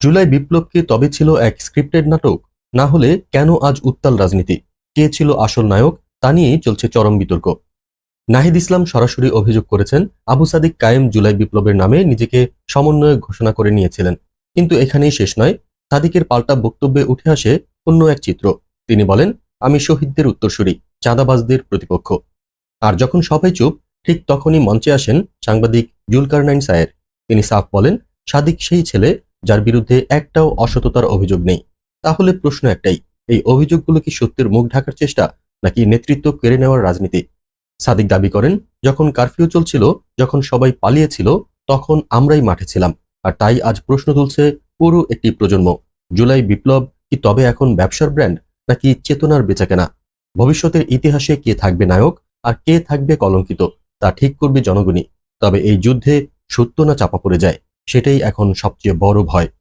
জুলাই বিপ্লব কি তবে ছিল এক স্ক্রিপ্টেড নাটক, না হলে কেন আজ উত্তাল রাজনীতি? কে ছিল আসল নায়ক, তা নিয়েই চলছে চরম বিতর্ক। নাহিদ ইসলাম সরাসরি অভিযোগ করেছেন, আবু সাদিক কায়েম জুলাই বিপ্লবের নামে নিজেকে সমন্বয়ক ঘোষণা করে নিয়েছিলেন। কিন্তু এখানেই শেষ নয়, সাদিকের পাল্টা বক্তব্যে উঠে আসে অন্য এক চিত্র। তিনি বলেন, আমি শহীদদের উত্তরসূরি, চাঁদাবাজদের প্রতিপক্ষ। আর যখন সবাই চুপ, ঠিক তখনই মঞ্চে আসেন সাংবাদিক জুলকারনাইন সায়ের। তিনি সাফ বলেন, সাদিক সেই ছেলে যার বিরুদ্ধে একটাও অসততার অভিযোগ নেই। তাহলে প্রশ্ন একটাই, এই অভিযোগগুলো কি সত্যের মুখ ঢাকার চেষ্টা, নাকি নেতৃত্ব কেড়ে নেওয়ার রাজনীতি? সাদিক দাবি করেন, যখন কারফিউ চলছিল, যখন সবাই পালিয়েছিল, তখন আমরাই মাঠে ছিলাম, আর তাই আজ প্রশ্ন তুলছে পুরো একটি প্রজন্ম। জুলাই বিপ্লব কি তবে এখন ব্যবসার ব্র্যান্ড, নাকি চেতনার বেচাকেনা? ভবিষ্যতের ইতিহাসে কে থাকবে নায়ক, আর কে থাকবে কলঙ্কিত, তা ঠিক করবে জনগণই। তবে এই যুদ্ধে সত্য না চাপা পড়ে যায়। সেটাই এখন সবচেয়ে বড় ভয়।